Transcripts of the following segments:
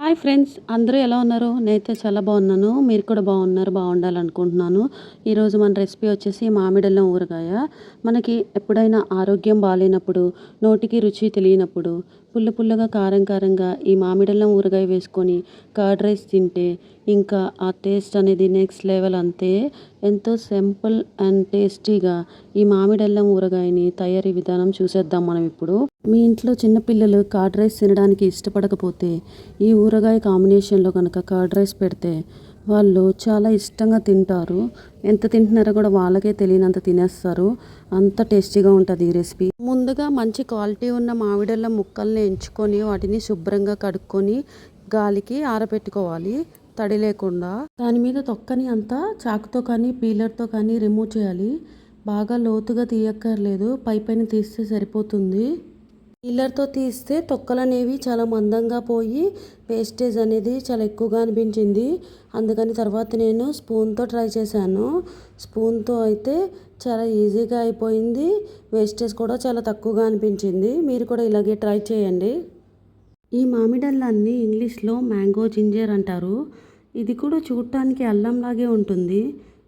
Hi friends అందరూ ఎలా ఉన్నారు? నేనైతే చాలా బాగున్నాను. మీరు కూడా బాగున్నారు బాగుండాలనుకుంటున్నాను. ఈరోజు మన రెసిపీ వచ్చేసి మామిడల్లం ఊరగాయ. మనకి ఎప్పుడైనా ఆరోగ్యం బాగాలేనప్పుడు నోటికి రుచి తెలియనప్పుడు పుల్ల పుల్లగా కారం కారంగా ఈ మామిడల్లం ఊరగాయ వేసుకొని కర్డ్ రైస్ తింటే ఇంకా ఆ టేస్ట్ అనేది నెక్స్ట్ లెవెల్ అంతే. ఎంతో సింపుల్ అండ్ టేస్టీగా ఈ మామిడల్లం ఊరగాయని తయారీ విధానం చూసేద్దాం మనం ఇప్పుడు. మీ ఇంట్లో చిన్నపిల్లలు కర్డ్ రైస్ తినడానికి ఇష్టపడకపోతే ఈ ఊరగాయ కాంబినేషన్లో కనుక కర్డ్ రైస్ పెడితే వాళ్ళు చాలా ఇష్టంగా తింటారు. ఎంత తింటున్నారో కూడా వాళ్ళకే తెలియనంత తినేస్తారు. అంత టేస్టీగా ఉంటుంది ఈ రెసిపీ ముందుగా మంచి క్వాలిటీ ఉన్న మామిడల్ల ముక్కల్ని ఎంచుకొని వాటిని శుభ్రంగా కడుక్కొని గాలికి ఆరబెట్టుకోవాలి తడి లేకుండా దాని మీద తొక్కని అంతా చాకుతో కానీ పీలర్తో కానీ రిమూవ్ చేయాలి. బాగా లోతుగా తీయక్కర్లేదు. పై పైన తీస్తే సరిపోతుంది. పిల్లర్తో తీస్తే తొక్కలు అనేవి చాలా మందంగా పోయి వేస్టేజ్ అనేది చాలా ఎక్కువగా అనిపించింది. అందుకని తర్వాత నేను స్పూన్తో ట్రై చేశాను. స్పూన్తో అయితే చాలా ఈజీగా అయిపోయింది. వేస్టేజ్ కూడా చాలా తక్కువగా అనిపించింది. మీరు కూడా ఇలాగే ట్రై చేయండి. ఈ మామిడల్లాన్ని ఇంగ్లీష్లో మ్యాంగో జింజర్ అంటారు. ఇది కూడా చూడటానికి అల్లంలాగే ఉంటుంది.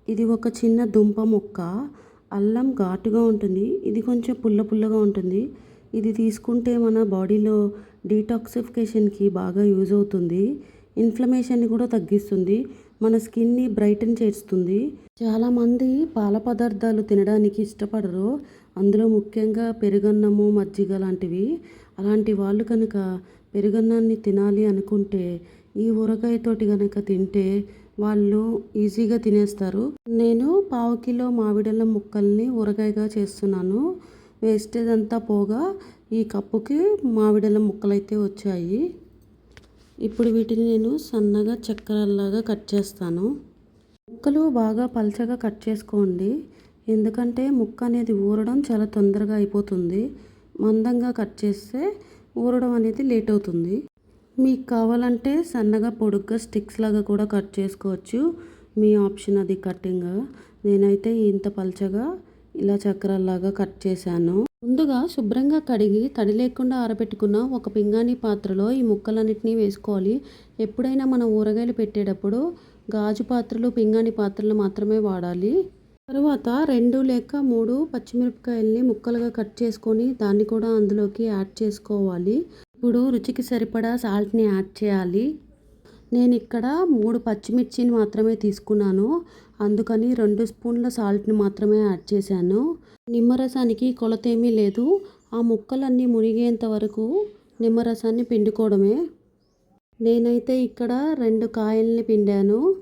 ఇది ఒక చిన్న దుంప మొక్క. అల్లం ఘాటుగా ఉంటుంది. ఇది కొంచెం పుల్ల పుల్లగా ఉంటుంది. ఇది తీసుకుంటే మన బాడీలో డీటాక్సిఫికేషన్కి బాగా యూజ్ అవుతుంది. ఇన్ఫ్లమేషన్ని కూడా తగ్గిస్తుంది. మన స్కిన్ని బ్రైటన్ చేస్తుంది. చాలామంది పాల పదార్థాలు తినడానికి ఇష్టపడరు. అందులో ముఖ్యంగా పెరుగన్నము మజ్జిగ లాంటివి. అలాంటి వాళ్ళు కనుక పెరుగన్నాన్ని తినాలి అనుకుంటే ఈ ఊరగాయతోటి కనుక తింటే వాళ్ళు ఈజీగా తినేస్తారు. నేను పావు కిలో మామిడల ముక్కల్ని ఊరగాయగా చేస్తున్నాను. వేస్టేజ్ అంతా పోగా ఈ కప్పుకి మామిడల ముక్కలైతే వచ్చాయి. ఇప్పుడు వీటిని నేను సన్నగా చక్కెరలాగా కట్ చేస్తాను. ముక్కలు బాగా పల్చగా కట్ చేసుకోండి. ఎందుకంటే ముక్క అనేది ఊరడం చాలా తొందరగా అయిపోతుంది. మందంగా కట్ చేస్తే ఊరడం అనేది లేట్ అవుతుంది. మీకు కావాలంటే సన్నగా పొడుగ్గా స్టిక్స్ లాగా కూడా కట్ చేసుకోవచ్చు. మీ ఆప్షన్ అది కటింగ్ నేనైతే ఇంత పల్చగా ఇలా చక్రాల్లాగా కట్ చేశాను. ముందుగా శుభ్రంగా కడిగి తడి లేకుండా ఆరబెట్టుకున్న ఒక పింగాణి పాత్రలో ఈ ముక్కలన్నిటినీ వేసుకోవాలి. ఎప్పుడైనా మనం ఊరగాయలు పెట్టేటప్పుడు గాజు పాత్రలు పింగాణి పాత్రలు మాత్రమే వాడాలి. తరువాత రెండు లేక మూడు పచ్చిమిరపకాయల్ని ముక్కలుగా కట్ చేసుకొని దాన్ని కూడా అందులోకి యాడ్ చేసుకోవాలి. ఇప్పుడు రుచికి సరిపడా సాల్ట్ని యాడ్ చేయాలి. నేను ఇక్కడ మూడు పచ్చిమిర్చిని మాత్రమే తీసుకున్నాను. అందుకని రెండు స్పూన్ల సాల్ట్ని మాత్రమే యాడ్ చేశాను. నిమ్మరసానికి కొలత ఏమీ లేదు. ఆ ముక్కలన్నీ మునిగేంత వరకు నిమ్మరసాన్ని పిండుకోవడమే. నేనైతే ఇక్కడ రెండు కాయల్ని పిండాను.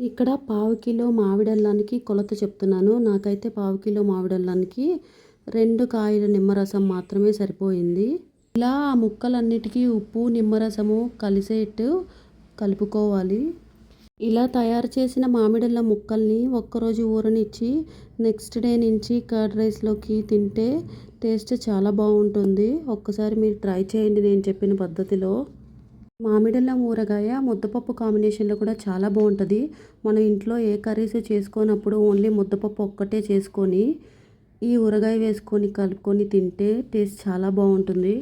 ఇక్కడ పావు కిలో మామిడల్లానికి కొలత చెప్తున్నాను. నాకైతే పావు కిలో మామిడల్లానికి రెండు కాయల నిమ్మరసం మాత్రమే సరిపోయింది. ఇలా ఆ ముక్కలన్నిటికీ ఉప్పు నిమ్మరసము కలిసేట్టు కలుపుకోవాలి. ఇలా తయారు చేసిన మామిడిల ముక్కల్ని ఒక్కరోజు ఊరనిచ్చి నెక్స్ట్ డే నుంచి కర్డ్ రైస్లోకి తింటే టేస్ట్ చాలా బాగుంటుంది. ఒక్కసారి మీరు ట్రై చేయండి నేను చెప్పిన పద్ధతిలో. మామిడిళ్ళ ఊరగాయ ముద్దపప్పు కాంబినేషన్లో కూడా చాలా బాగుంటుంది. మనం ఇంట్లో ఏ కర్రీస్ చేసుకోనప్పుడు ఓన్లీ ముద్దపప్పు ఒక్కటే చేసుకొని ఈ ఊరగాయ వేసుకొని కలుపుకొని తింటే టేస్ట్ చాలా బాగుంటుంది.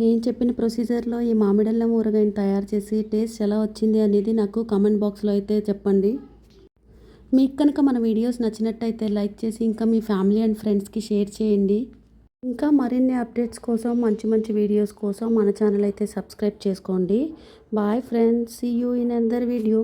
నేను చెప్పిన ప్రొసీజర్లో ఈ మామిడల్లం ఊరగాయని తయారు చేసి టేస్ట్ ఎలా వచ్చింది అనేది నాకు కామెంట్ బాక్స్లో అయితే చెప్పండి. మీకు కనుక మన వీడియోస్ నచ్చినట్టయితే లైక్ చేసి ఇంకా మీ ఫ్యామిలీ అండ్ ఫ్రెండ్స్కి షేర్ చేయండి. ఇంకా మరిన్ని అప్డేట్స్ కోసం మంచి మంచి వీడియోస్ కోసం మన ఛానల్ అయితే సబ్స్క్రైబ్ చేసుకోండి. Bye friends. See you in another video.